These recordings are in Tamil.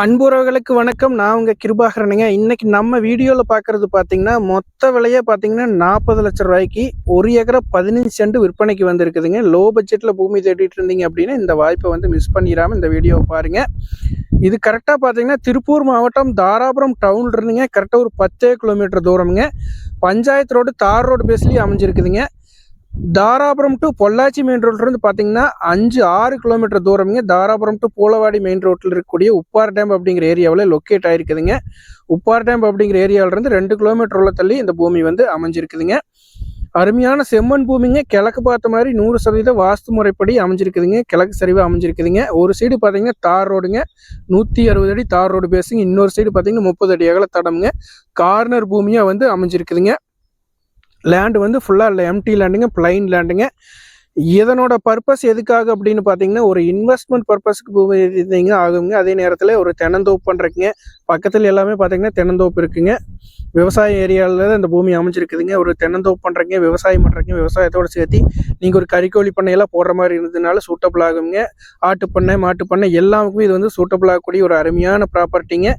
அன்புறவர்களுக்கு வணக்கம். நான் உங்க கிருபாகரனுங்க. இன்னைக்கு நம்ம வீடியோவில் பாக்குறது பார்த்தீங்கன்னா மொத்த விலையே பார்த்தீங்கன்னா நாற்பது லட்சம் ரூபாய்க்கு ஒரு ஏக்கரை பதினஞ்சு சென்ட் விற்பனைக்கு வந்திருக்குதுங்க. லோ பட்ஜெட்டில் பூமி தேடிட்டு இருந்தீங்க அப்படின்னா இந்த வாய்ப்பை வந்து மிஸ் பண்ணிடாம இந்த வீடியோவை பாருங்க. இது கரெக்டாக பார்த்தீங்கன்னா திருப்பூர் மாவட்டம் தாராபுரம் டவுன்ல இருந்துங்க. கரெக்டாக ஒரு பத்தே கிலோமீட்டர் தூரமுங்க. பஞ்சாயத்து ரோடு தார் ரோடு பேஸ்லேயே அமைஞ்சிருக்குதுங்க. தாராபுரம் டு பொள்ளாச்சி மெயின் ரோட்லேருந்து பார்த்தீங்கன்னா அஞ்சு ஆறு கிலோமீட்டர் தூரம்ங்க. தாராபுரம் டு பூலவாடி மெயின் ரோட்டில் இருக்கக்கூடிய உப்பார் டேம் அப்படிங்கிற ஏரியாவில் லொக்கேட் ஆகிருக்குதுங்க உப்பார் டேம் அப்படிங்கிற ஏரியாவிலேருந்து ரெண்டு கிலோமீட்டர் உள்ள தள்ளி இந்த பூமி வந்து அமைஞ்சிருக்குதுங்க. அருமையான செம்மண் பூமிங்க. கிழக்கு பார்த்த மாதிரி நூறு சதவீதம் வாஸ்து முறைப்படி அமைஞ்சிருக்குதுங்க. கிழக்கு சரிவாக அமைஞ்சிருக்குதுங்க. ஒரு சைடு பார்த்தீங்கன்னா தார் ரோடுங்க. நூற்றி அறுபது அடி தார் ரோடு பேசுங்க இன்னொரு சைடு பார்த்தீங்கன்னா முப்பது அடி அகல தடம்ங்க கார்னர் பூமியாக வந்து அமைஞ்சிருக்குதுங்க. லேண்டு வந்து ஃபுல்லாக எம்டி லேண்டுங்க பிளைன் லேண்டுங்க இதனோட பர்பஸ் எதுக்காக அப்படின்னு பார்த்தீங்கன்னா ஒரு இன்வெஸ்ட்மெண்ட் பர்பஸ்க்கு பூமி இருந்தீங்க ஆகுங்க. அதே நேரத்தில் ஒரு தென்னந்தோப்பு பண்ணுறக்குங்க பக்கத்தில் எல்லாமே பார்த்தீங்கன்னா தென்னந்தோப்பு இருக்குங்க. விவசாய ஏரியாவில் தான் இந்த பூமி அமைஞ்சிருக்குதுங்க. ஒரு தென்னந்தோப்பு பண்ணுறீங்க விவசாயம் பண்ணுறீங்க விவசாயத்தோடு சேர்த்து நீங்கள் ஒரு கறிக்கோழி பண்ணையெல்லாம் போடுற மாதிரி இருந்ததுனால சூட்டபிள் ஆகுங்க. ஆட்டு பண்ணை மாட்டு பண்ணை எல்லாருக்குமே இது வந்து சூட்டபிள் ஆகக்கூடிய ஒரு அருமையான ப்ராப்பர்ட்டிங்க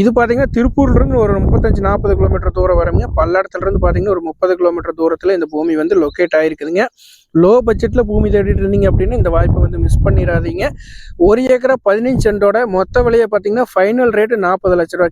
இது பார்த்தீங்கன்னா திருப்பூர்லேருந்து ஒரு முப்பத்தஞ்சு நாற்பது கிலோமீட்டர் தூரம் வரமுங்க பல்லாடத்துலேருந்து பார்த்தீங்கன்னா ஒரு முப்பது கிலோமீட்டர் தூரத்தில் இந்த பூமி வந்து லொக்கேட் ஆகிருக்குதுங்க லோ பட்ஜெட்டில் பூமி தேடிட்டு இருந்தீங்க அப்படின்னா இந்த வாய்ப்பை வந்து மிஸ் பண்ணிடாதீங்க. ஒரு ஏக்கரா பதினஞ்சு சென்டோட மொத்த விலையை பார்த்தீங்கன்னா ஃபைனல் ரேட்டு நாற்பது லட்ச ரூபா